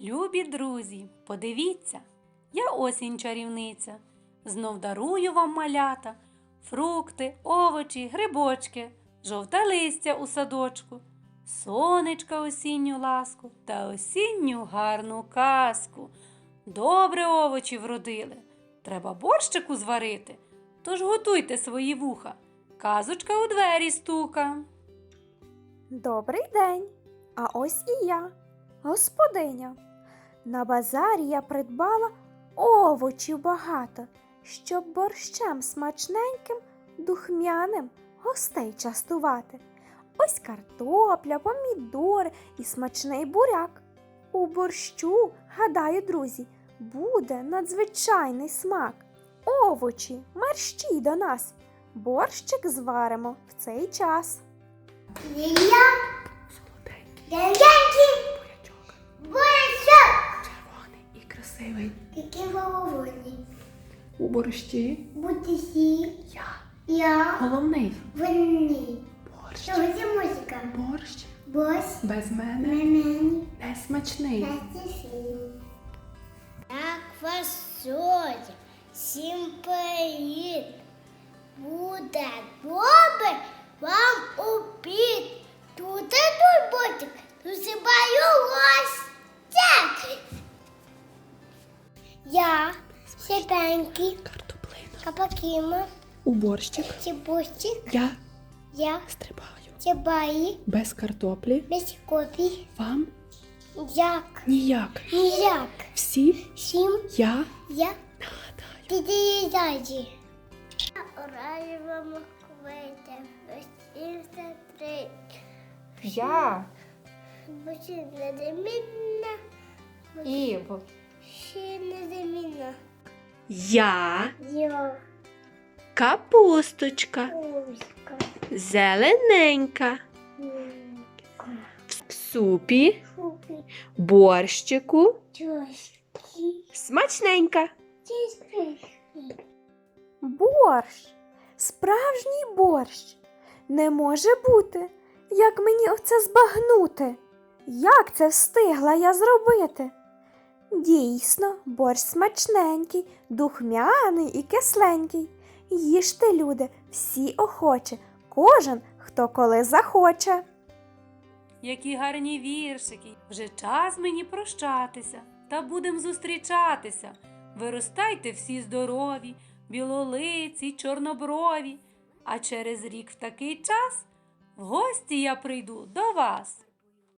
Любі друзі, подивіться, я осінь чарівниця. Знов дарую вам малята, фрукти, овочі, грибочки, жовте листя у садочку, сонечка осінню ласку та осінню гарну казку. Добре овочі вродили, треба борщику зварити. Тож готуйте свої вуха. Казочка у двері стука. Добрий день. А ось і я, господиня. На базарі я придбала овочів багато, щоб борщем смачненьким, духмяним гостей частувати. Ось картопля, помідори і смачний буряк. У борщу, гадаю, друзі, буде надзвичайний смак. Овочі, мерщій до нас. Борщик зваримо в цей час. Я Дерев'янки красивий. Які головні. У борщі Будесі. я Я. головний. Вони. Борщ. Це музика? Борщ Бос. без мене Мемені. не смачний. Так фасоль. Всім привіт. Буде добре вам обід. Тут і тут ботик. Сипенький, Картоплина. Капакіма, У борщик я я стрибаю. Цибаї, Без картоплі без копій, вам як, ніяк. ніяк, Всі сім, я я, нагадаю. Діді даді. Оранжева моквити, весільна три. Я Бучі незамінна, Іво. ще незамінна. Я Я капусточка. Кузька, Зелененька. В супі, борщику, смачненька. Борщ, справжній борщ. Не може бути. Як мені оце збагнути? Як це встигла я зробити? Дійсно, борщ смачненький, духмяний і кисленький. Їжте, люди, всі охоче, кожен, хто коли захоче. Які гарні віршики. Вже час мені прощатися, та будем зустрічатися. Виростайте всі здорові, білолиці, чорноброві. А через рік в такий час в гості я прийду до вас.